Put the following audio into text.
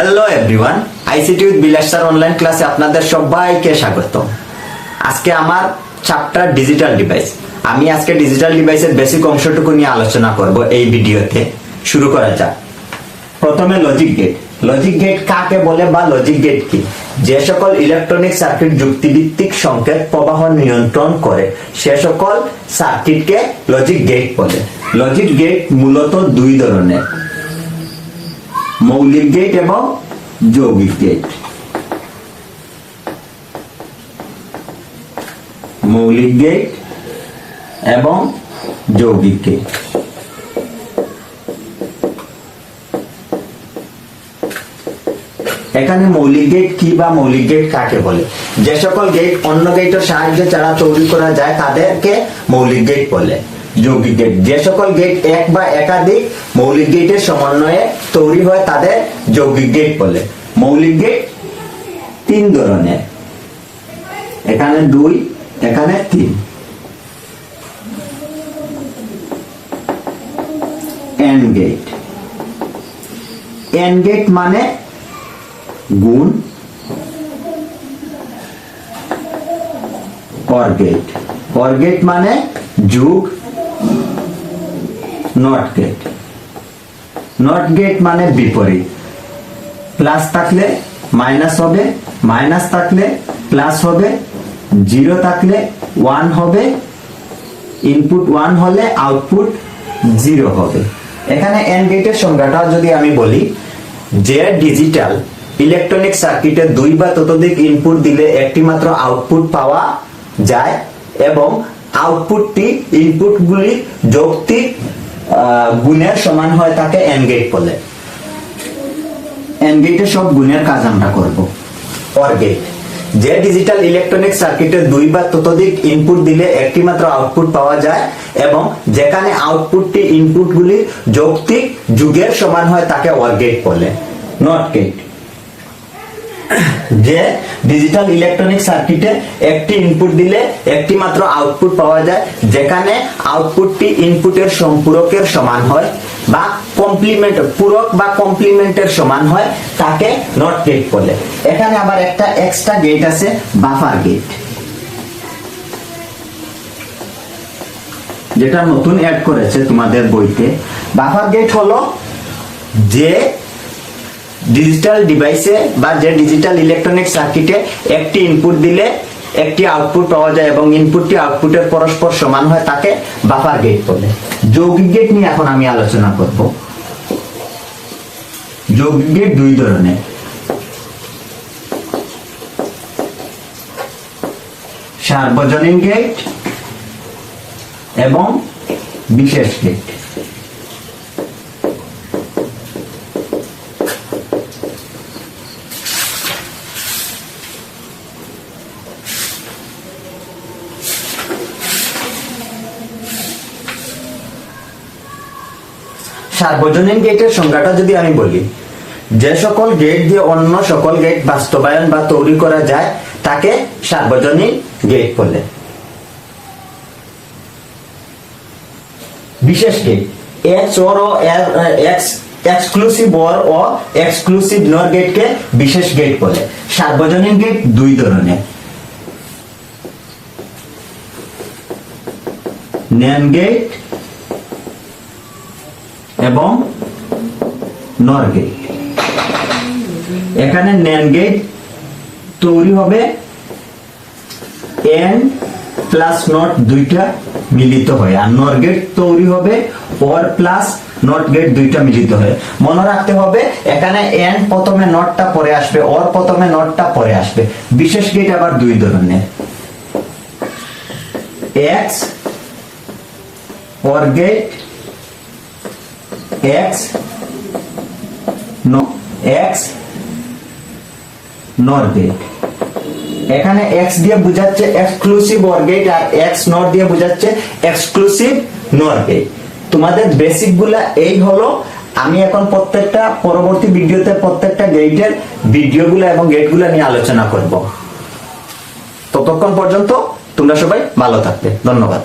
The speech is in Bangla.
হ্যালো এভরিওয়ান আইসিটি উইথ বিলাসার অনলাইন ক্লাসে আপনাদের সবাইকে স্বাগত আজকে আমার চ্যাপ্টার ডিজিটাল ডিভাইস আমি আজকে ডিজিটাল ডিভাইসের বেসিক অংশটুকু নিয়ে আলোচনা করব এই ভিডিওতে। শুরু করা যাক। প্রথমে লজিক গেট লজিক গেট কাকে বলে বা লজিক গেট কি? যে সকল ইলেকট্রনিক সার্কিট যুক্তিভিত্তিক সংকেত প্রবাহ নিয়ন্ত্রণ করে, সে সকল সার্কিটকে লজিক গেট বলে। লজিক গেট মূলত দুই ধরনের। মৌলিক গেট এবং যৌগিক গেট মৌলিক গেট এবং যৌগিক গেট এখানে মৌলিক গেট কি বা মৌলিক গেট কাকে বলে? যে সকল গেট অন্য গেটের সাহায্যে ছাড়া তৈরি করা যায় তাদেরকে মৌলিক গেট বলে। যৌগিক গেট যে সকল গেট এক বা একাধিক মৌলিক গেটের সমন্বয়ে তৈরি হয় তাদের যৌগিক গেট বলে। মৌলিক গেট তিন ধরনের। এখানে দুই, এখানে তিন। এন্ড গেট এন গেট মানে গুণ অর গেট অর গেট মানে যুগ নট গেট নট গেট মানে বিপরীত। প্লাস থাকলে মাইনাস হবে মাইনাস থাকলে প্লাস হবে জিরো থাকলে ওয়ান হবে ইনপুট ওয়ান হলে আউটপুট জিরো হবে। এখানে এন গেটের সংজ্ঞাটা যদি আমি বলি, যে ডিজিটাল ইলেকট্রনিক সার্কিটে দুই বা ততোধিক ইনপুট দিলে একটি মাত্র আউটপুট পাওয়া যায় এবং আউটপুটটি ইনপুটগুলি যৌক্তিক গুণের সমান হয় তাকে এন গেট বলে। এন গেটে সব গুণের কাজ আমরা করব। অর গেট যে ডিজিটাল ইলেকট্রনিক সার্কিটে দুই বা ততোধিক ইনপুট দিলে একটি মাত্র আউটপুট পাওয়া যায় এবং যেখানে আউটপুটটি ইনপুটগুলির যৌক্তিক যুগের সমান হয় তাকে অর গেট বলে। নট গেট যে ডিজিটাল ইলেকট্রনিক সার্কিটে একটি ইনপুট দিলে একটি মাত্র আউটপুট পাওয়া যায়, যেখানে আউটপুটটি ইনপুটের সম্পূরকের সমান হয় বা কমপ্লিমেন্ট পূরক বা কমপ্লিমেন্টের সমান হয়, তাকে নট গেট বলে। এখানে আবার একটা এক্সট্রা গেট আছে বাফার গেট যেটা নতুন অ্যাড করেছে তোমাদের বইতে। বাফার গেট হলো যে ডিজিটাল ডিভাইসে বা যে ডিজিটাল ইলেকট্রনিক সার্কিটে একটি ইনপুট দিলে একটি আউটপুট পাওয়া যায় এবং ইনপুটটি আউটপুটের পরস্পর সমান হয়, তাকে বাফার গেট বলে। যৌগিক গেট নিয়ে এখন আমি আলোচনা করব। যৌগিক গেট দুই ধরনের। সার্বজনীন গেট এবং বিশেষ গেট সার্বজনীন গেটের সংজ্ঞাটা যদি আমি বলি, যে সকল গেট দিয়ে অন্য সকল গেট বাস্তবায়ন বা তৈরি করা যায়, তাকে সার্বজনীন গেট বলে। বিশেষ গেট এক্স ওর ও এক্স এক্সক্লুসিভ ওর ও এক্সক্লুসিভ নর গেটকে বিশেষ গেট বলে। সার্বজনীন গেট দুই ধরনের। ন্যান গেট এবং নর গেট এখানে ন্যান গেট তৈরি হবে এন প্লাস নট দুইটা মিলিত হয়। আর নর গেট তৈরি হবে অর প্লাস নট গেট দুইটা মিলিত হয়। মনে রাখতে হবে, এখানে এন প্রথমে নটটা পরে আসবে অর প্রথমে নটটা পরে আসবে। বিশেষ গেট আবার দুই ধরনের। X OR gate X X NOR gate এখানে এক্স দিয়ে বোঝাচ্ছে এক্সক্লুসিভ অর গেট আর এক্স নট দিয়ে বোঝাচ্ছে এক্সক্লুসিভ নর গেট তোমাদের বেসিকগুলা এই হলো। আমি এখন প্রত্যেকটা পরবর্তী ভিডিওতে প্রত্যেকটা গেটের ভিডিওগুলো এবং গেটগুলো নিয়ে আলোচনা করব। ততক্ষণ পর্যন্ত তোমরা সবাই ভালো থাকবে। ধন্যবাদ।